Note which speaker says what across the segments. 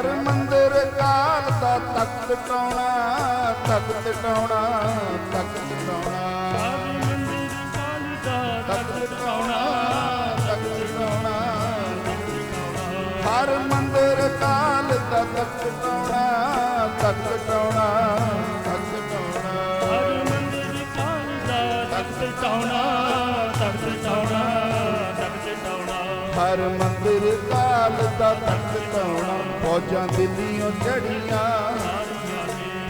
Speaker 1: ਹਰ ਮੰਦਰ ਕਾਲ ਦਾ ਤਖਤ ਟਾਉਣਾ ਤਖਤ ਟਾਉਣਾ ਤਖਤ ਟਾਉਣਾ।
Speaker 2: ਹਰ ਮੰਦਿਰ ਕਾਲ ਦਾ
Speaker 1: ਤਖਤ ਟਾਉਣਾ ਤਖਤ ਟਾਉਣਾ। ਹਰ ਮੰਦਰ ਕਾਲ ਦਾ ਤਖਤ ਟਾਉਣਾ ਤਖਤ ਟਾਉਣਾ ਤਖਤ ਟਾਉਣਾ।
Speaker 2: ਹਰ ਮੰਦਿਰ ਕਾਲ ਦਾ ਤਖਤ ਟਾਉਣਾ ਤਖਤ ਟਾਉਣਾ ਤਖਤ ਟਾਉਣਾ।
Speaker 1: ਹਰ ਮੰਦਰ ਕਾਲ ਦਾ ਤਖਤ ਟਾਉਣਾ। ਫੌਜਾਂ ਦਿੱਲੀੋਂ ਚੜੀਆਂ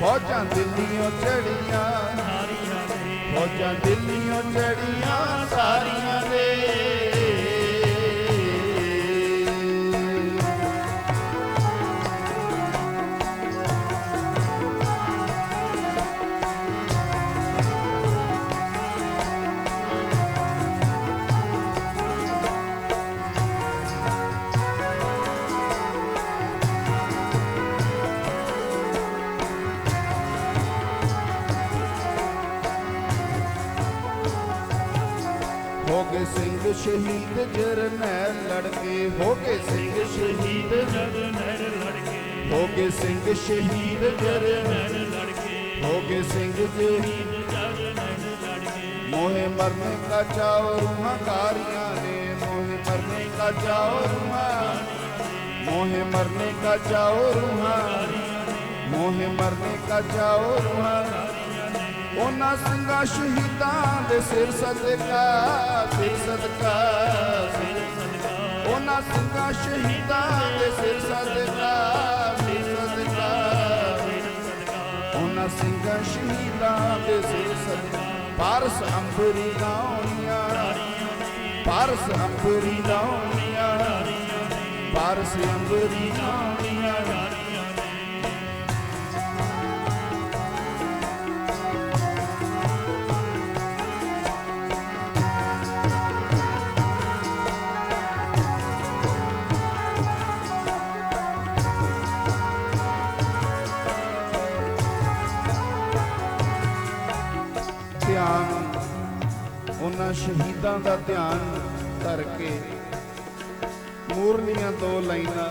Speaker 1: ਫੌਜਾਂ ਦਿੱਲੀੋਂ ਚੜੀਆਂ ਫੌਜਾਂ ਦਿੱਲੀੋਂ ਚੜੀਆਂ ਸਾਰੀਆਂ ਹੋਗੇ ਸਿੰਘ ਸ਼ਹੀਦ ਜਰਨੈਲ ਲੜਕੇ ਹੋਗੇ ਸਿੰਘ ਸ਼ਹੀਦ
Speaker 2: ਜਰਨੈਲ ਲੜਕੇ
Speaker 1: ਹੋਗੇ ਸਿੰਘ ਸ਼ਹੀਦ ਜਰਨੈਲ
Speaker 2: ਲੜਕੇ
Speaker 1: ਹੋਗੇ ਸਿੰਘ ਸ਼ਹੀਦ
Speaker 2: ਜਰਨੈਲ ਲੜਕੇ।
Speaker 1: ਮੋਹੇ ਮਰਨੇ ਕਾ ਚਾਉ ਰੂਹਾਂ ਕਾਰੀਆਂ ਨੇ, ਮੋਹੇ ਮਰਨੇ ਕਾ ਚਾਉ ਰੂਹਾਂ ਮੋਹੇ ਮਰਨੇ ਕਾ ਚਾਉ ਰੂਹਾਂ ਮੋਹੇ ਮਰਨੇ ਕਾ ਚਾਉ ਰੂਹਾਂ ਉਹਨਾਂ ਸਿੰਘਾਂ ਸ਼ਹੀਦਾਂ ਦੇ ਸਿਰ ਸਦਕਾ ਸਿਰ ਸਦਕਾ
Speaker 2: ਸਿਰ ਸਦਕਾ।
Speaker 1: ਉਹਨਾਂ ਸਿੰਘਾਂ ਸ਼ਹੀਦਾਂ ਦੇ ਸਿਰ ਸਦਕਾ ਸਿਰ ਸਦਕਾ
Speaker 2: ਸਿਰ ਸਦਕਾ।
Speaker 1: ਉਹਨਾਂ ਸਿੰਘਾਂ ਸ਼ਹੀਦਾਂ ਦੇ ਸਿਰ ਸਦਕਾ। ਪਾਰਸ ਅੰਬਰੀ ਲਾਉਣੀਆਂ, ਪਾਰਸ ਅੰਬਰੀ ਲਾਉਣੀਆਂ। ਪਾਰਸ ਅੰਬਰੀ ਲਾਉਣੀਆਂ। ਉਹਨਾਂ ਸ਼ਹੀਦਾਂ ਦਾ ਧਿਆਨ ਧਰ ਕੇ ਮੂਰਨੀਆਂ ਦੋ ਲਾਈਨਾਂ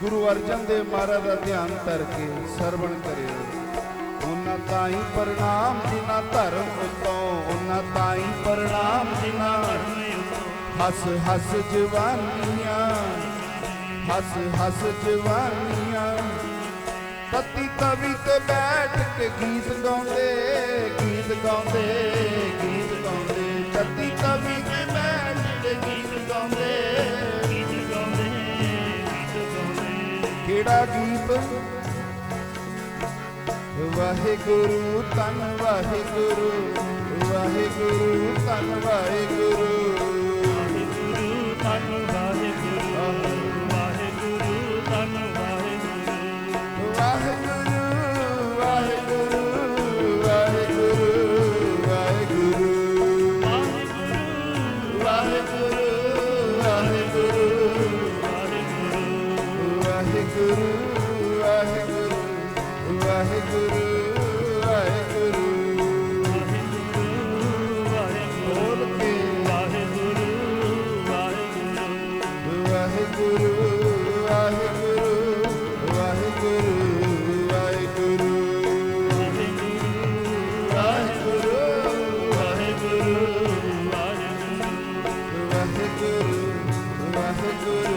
Speaker 1: ਗੁਰੂ ਅਰਜਨ ਦੇਵ ਮਹਾਰਾਜ ਦਾ ਧਿਆਨ ਧਰ ਕੇ ਸਰਵਣ ਕਰਿਓ। ਉਹਨਾਂ ਤਾਈ ਪ੍ਰਣਾਮ ਜਿਨ੍ਹਾਂ ਧਰਮ ਉਤੋਂ, ਉਹਨਾਂ ਤਾਈ ਪ੍ਰਣਾਮ ਜਿਨ੍ਹਾਂ ਹੱਸ ਹੱਸ ਜਵਾਨੀਆਂ, ਹੱਸ ਹੱਸ ਜਵਾਨੀਆਂ। ਤਤੀ ਤਵੀ ਤੇ ਬੈਠ ਕੇ ਗੀਤ ਗਾਉਂਦੇ ਗੀਤ ਗਾਉਂਦੇ ਗੀਤ ਗਾਉਂਦੇ। ਤਤੀ ਤੇ ਬੈਠ ਕੇ ਗੀਤ ਗਾਉਂਦੇ
Speaker 2: ਗੀਤ ਗਾਉਂਦੇ ਗੀਤ ਗਾਉਂਦੇ।
Speaker 1: ਕਿਹੜਾ ਗੀਤ? ਵਾਹਿਗੁਰੂ ਤਨ ਵਾਹਿਗੁਰੂ ਵਾਹਿਗੁਰੂ ਤਨ ਵਾਹਿਗੁਰੂ।
Speaker 2: ਵਾਹਿਗੁਰੂ, ਧੰਨ ਵਾਹਿਗੁਰੂ ਵਾਹਿਗੁਰੂ, ਧੰਨ ਵਾਹਿਗੁਰੂ।
Speaker 1: ਵਾਹਿਗੁਰੂ good.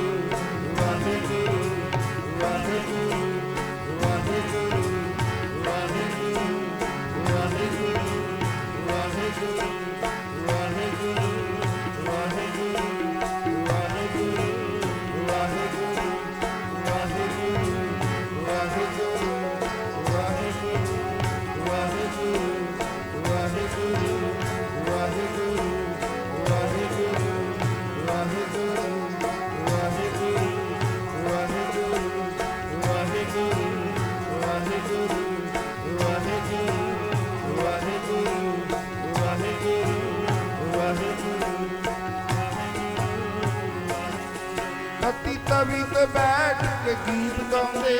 Speaker 1: ਬੈਠ ਕੇ ਗੀਤ ਗਾਉਂਦੇ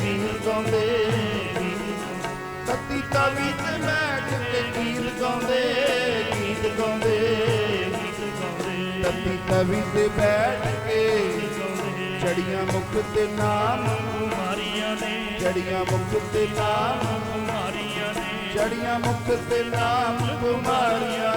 Speaker 1: ਗੀਤ ਗਾਉਂਦੇ। ਤਤੀ ਤਵੀ ਤੇ ਬੈਠ ਕੇ ਗੀਤ ਗਾਉਂਦੇ ਗੀਤ ਗਾਉਂਦੇ। ਤਤੀ ਤਵੀ ਤੇ ਬੈਠ ਕੇ ਜੜੀਆਂ ਮੁਖ ਤੇ ਨਾਮ
Speaker 2: ਬਿਮਾਰੀਆਂ ਨੇ
Speaker 1: ਜੜੀਆਂ ਮੁਖ ਤੇ ਨਾਮ
Speaker 2: ਬਿਮਾਰੀਆਂ ਨੇ
Speaker 1: ਜੜੀਆਂ ਮੁਖ ਤੇ ਨਾਮ ਬਿਮਾਰੀਆਂ